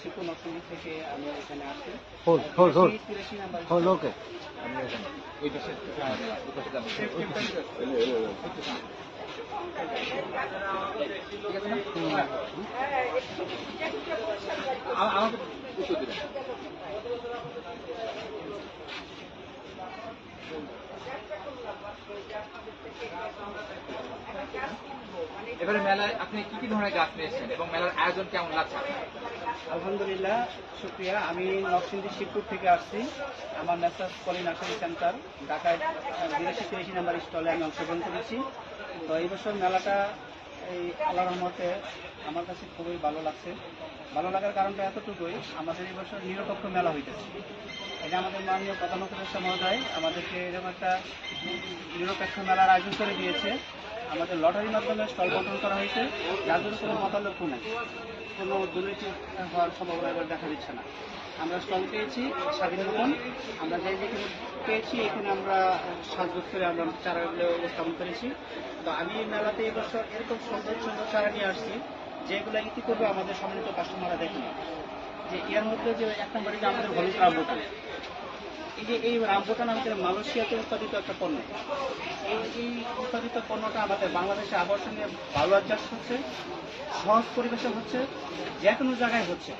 শিপু নরসিংদী থেকে আমি এখানে আসি ওকে ঠিক আছে না? আমাকে উত্তর দিবেন এবারে মেলায় আপনি কি কি ধরনের গাছ নিয়েছেন এবং মেলার আয়োজন কেমন লাগছে আলহামদুলিল্লাহ, শুক্রিয়া। আমি নরসিংদী শিবপুর থেকে আসছি। আমার ন্যাসার পলি নার্সারি সেন্টার, ঢাকায় বিরাশি তিরাশি নাম্বার স্টলে আমি অংশগ্রহণ করেছি। তো এই বছর মেলাটা এই আল্লাহ রহমতে আমার কাছে খুবই ভালো লাগছে। ভালো লাগার কারণটা এতটুকুই আমাদের এই বছর নিরপেক্ষ মেলা হইতেছে। এটা আমাদের মাননীয় প্রধান উপদেষ্টা মহোদয় আমাদেরকে এরকম একটা নিরপেক্ষ মেলার আয়োজন করে দিয়েছে। আমাদের লটারির মাধ্যমে স্টল বন্টন করা হয়েছে। যার জন্য কোনো মতালক্ষ্য নেই। কোনো দুর্নীতি হওয়ার সম্ভাবনা এবার দেখা দিচ্ছে না। আমরা স্টল পেয়েছি, স্বাধীন মতন আমরা যে যেখানে পেয়েছি, এখানে আমরা সাজগোজ করে আমরা চারাগুলো উপস্থাপন করেছি। তো আমি মেলাতে এবছর এরকম সুন্দর সুন্দর চারা নিয়ে আসছি, যেগুলো ইতিপূর্বে আমাদের সম্মানিত কাস্টমাররা দেখেনি। যে এর মধ্যে যে এক নম্বরে যে আমাদের রামবোটান এই যে এই রামবোটান আমাদের মালয়েশিয়াতে উৎপাদিত একটা পণ্য। এই এই উৎপাদিত পণ্যটা আমাদের বাংলাদেশে আবর্ষণে ভালো অ্যাডজাস্ট হচ্ছে, সহজ পরিবেশে হচ্ছে যে কোনো জায়গায় হচ্ছে।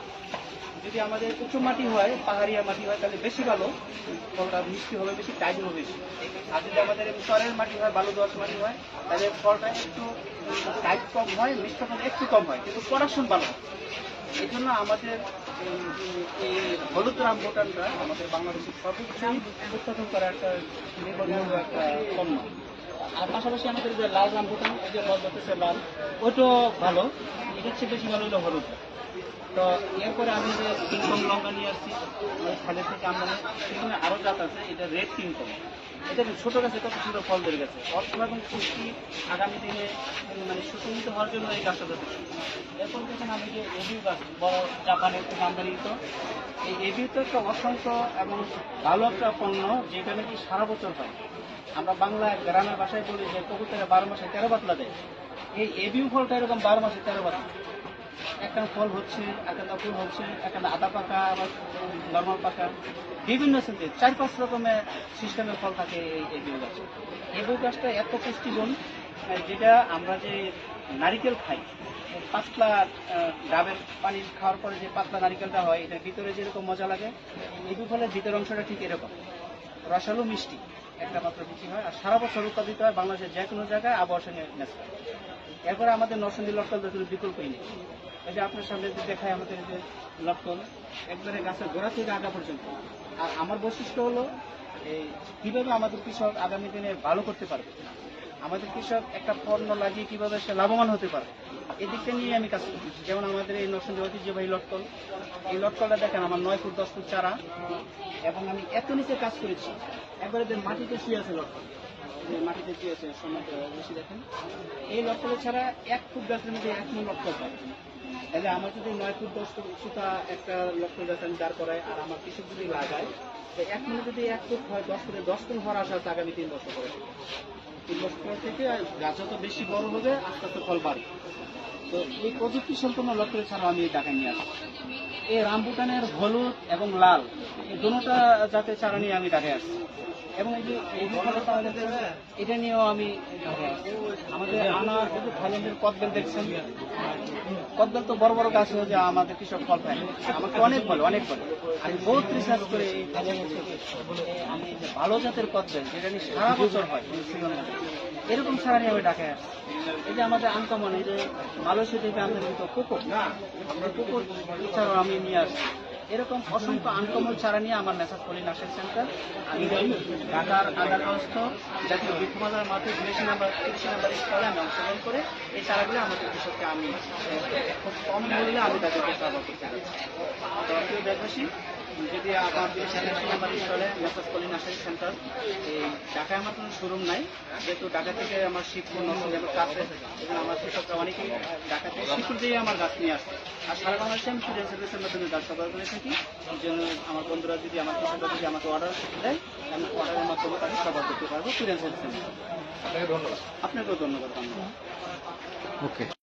যদি আমাদের উঁচু মাটি হয়, পাহাড়িয়া মাটি হয়, তাহলে বেশি ভালো, ফলটা মিষ্টি হবে বেশি টাইট হবে বেশি। আর যদি আমাদের চরের মাটি হয়, বালু দোয়াশ মাটি হয়, তাহলে ফলটা একটু টাইট কম হয় মিষ্টতা একটু কম হয়, কিন্তু প্রোডাকশন ভালো। হয় এই জন্য আমাদের এই- হলুদ রাম আমাদের বাংলাদেশের সর্বোচ্চ উৎপাদন করা একটা নির্ভরযোগ্য একটা পণ্য আর পাশাপাশি আমাদের যে লাল রাম ভুটান যে লাল, ওইটাও ভালো। এটা হচ্ছে বেশি ভালো হলো হলুদ। তো এরপরে আমি যে কিংকং লঙ্কা নিয়ে আসছি খালের থেকে আমদানি সেখানে আরও জাত আছে, এটা রেড কিংকং এটা ছোট গাছে কত সুন্দর ফল ধরে গেছে। অর্থ এবং পুষ্টি আগামী দিনে মানে সুসংহিত হওয়ার জন্য এই গাছটা যথেষ্ট এরপর দেখেন আমি যে এবিউ গাছ, বড় জাপানের থেকে আমদানিত এই এবিউ তো একটা অসংখ্য এবং ভালো একটা পণ্য যেটা নাকি সারা বছর হয়। আমরা বাংলা গ্রামের ভাষায় বলি যে কবুতরে বারো মাসে তেরো পাতলা দেয়। এই এবিউ ফলটা এরকম বারো মাসে তেরো পাতলা। একটা ফল হচ্ছে, একটা ফুল হচ্ছে, একটা আদা পাকা, আবার নর্মাল পাকা। বিভিন্ন শ্রেণীতে চার পাঁচ রকমের সিস্টেমের ফল থাকে এই বেউ গাছে। এই বেউ গাছটা এত পুষ্টিগুণ যেটা আমরা যে নারিকেল খাই, পাতলা ডাবের পানি খাওয়ার পরে যে পাতলা নারিকেলটা হয়, এটার ভিতরে যেরকম মজা লাগে, এই ফলের ভিতর অংশটা ঠিক এরকম। রসালো মিষ্টি, একটা মাত্র বিক্রি হয়, আর সারা বছর উৎপাদিত হয় বাংলাদেশের যে কোনো জায়গায় আবহাওয়ার সঙ্গে করে এরপরে আমাদের নরসিংদী লটকল কোনো বিকল্পই নেই। এই যে আপনার সামনে যে দেখায় আমাদের যে লটকল, একবারে গাছের গোড়া থেকে আগা পর্যন্ত। আর আমার বৈশিষ্ট্য হলো এই কীভাবে আমাদের কৃষক আগামী দিনে ভালো করতে পারবে। আমাদের কৃষক একটা পণ্য লাগিয়ে কীভাবে সে লাভবান হতে পারে এই দিকটা নিয়ে আমি কাজ করি। যেমন আমাদের এই নরসিংদী ঐতিহ্যবাহী লটকল, এই লটকলটা দেখেন, আমার নয় ফুট, দশ ফুট চারা, এবং আমি এত নিচে কাজ করেছি, একবারে যে মাটিতে শুয়ে আছে লটকল। মাটিতে আছে সময় বেশি দেখেন। এই লটকল ছাড়া এক ফুট গাছের মধ্যে এক লটকল পাবে তাহলে আমার যদি নয় ফুট দশ উচ্চতা একটা লটকল গাছ আমি দাঁড় করাই আর আমার কৃষক যদি লাগায় তো এক মনে যদি এক ফুট হয়, দশ ফুটে দশ ফুট হওয়ার আশা আছে আগামী তিন বছর পরে। তিন বছর পর থেকে গাছ যত বেশি বড় হবে, আস্তে আস্তে ফল বাড়ে তো এই প্রযুক্তি সম্পন্ন লক্ষ্য ছাড়া আমি এই ঢাকা নিয়ে আসি এই রামবুটানের হলুদ এবং লাল, এই দুটোটা জাতের চারা নিয়ে আমি ঢাকায় আসছি। এবং এই যে এটা নিয়েও আমি আমাদের এই যে থাইল্যান্ডের কদবেল দেখছেন। কদবেল তো বড় বড় গাছ হয়ে যে আমাদের কৃষক ফল পায়। আমাকে অনেক বলে অনেক বলে। আমি বহুত রিসার্চ করে এই আমি ভালো জাতের কদবেল যেটা নিয়ে সারা বছর হয়। এরকম ছাড়া নিয়ে আমি ঢাকায় আসছি। এই যে আমাদের আনকমন, এই যে মালয়েশিয়া থেকে কোকো এই কোকো এছাড়াও আমি নিয়ে আসছি। এরকম অসংখ্য আনকমন ছাড়া নিয়ে আমার মেসাজ করি নার্সিং সেন্টার আমি ঢাকার আগারগস্ত জাতীয় বৃক্ষবাজার মাঠে তিরিশ নাম্বার তিরিশ নাম্বার স্থলে আমি অংশগ্রহণ করে এই চারাগুলো আমাদের কৃষককে আমি খুব কম মূল্যে আমি তাদেরকে সাহায্য করতে দেশবাসী যদি আমার তিরিশ নাম্বার স্থলে মেসাজ পলি নার্সারি সেন্টার এই ঢাকায় আমার কোনো শোরুম নাই। যেহেতু ঢাকা থেকে আমার শিবপুর নরসিংদীর কাছে এবং আমার কৃষকরা অনেকেই ঢাকা থেকে শিবপুর দিয়ে আমার গাছ নিয়ে আসে। আর সারা বাংলাদেশে আমি কুরিয়ার সার্ভিসের মাধ্যমে গাছ সরবরাহ করে থাকি। জন্য আমার বন্ধুরা যদি আমার কৃষকরা যদি আমাকে অর্ডার দেয় আমি অর্ডারের মাধ্যমে তাকে সরবরাহ করতে পারব কুরিয়ার সার্ভিসের মাধ্যমে আপনাকে ধন্যবাদ। আপনাকেও ধন্যবাদ ধন্যবাদ। ওকে